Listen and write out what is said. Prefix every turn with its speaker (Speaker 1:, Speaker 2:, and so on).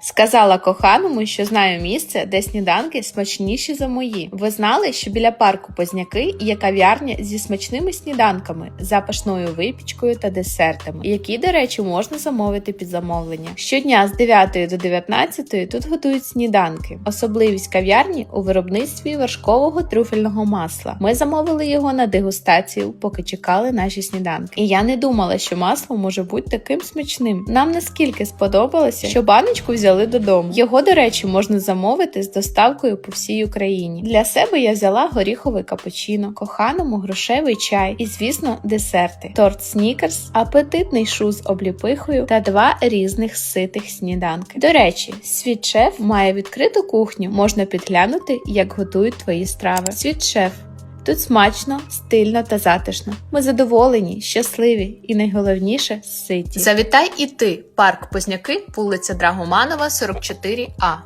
Speaker 1: Сказала коханому, що знаю місце, де сніданки смачніші за мої. Ви знали, що біля парку Позняки є кав'ярня зі смачними сніданками, запашною випічкою та десертами, які, до речі, можна замовити під замовлення. Щодня з 9 до 19 тут готують сніданки. Особливість кав'ярні у виробництві вершкового трюфельного масла. Ми замовили його на дегустацію, поки чекали наші сніданки. І я не думала, що масло може бути таким смачним. Нам наскільки сподобалося, що баночку взяли додому. Його, до речі, можна замовити з доставкою по всій Україні. Для себе я взяла горіховий капучино, коханому грошевий чай і, звісно, десерти: торт снікерс, апетитний шу з обліпихою та два різних ситих сніданки. До речі, світ шеф має відкриту кухню, можна підглянути, як готують твої страви. Світ шеф. Тут смачно, стильно та затишно. Ми задоволені, щасливі і найголовніше ситі.
Speaker 2: Завітай і ти. Парк Позняки, вулиця Драгоманова, 44А.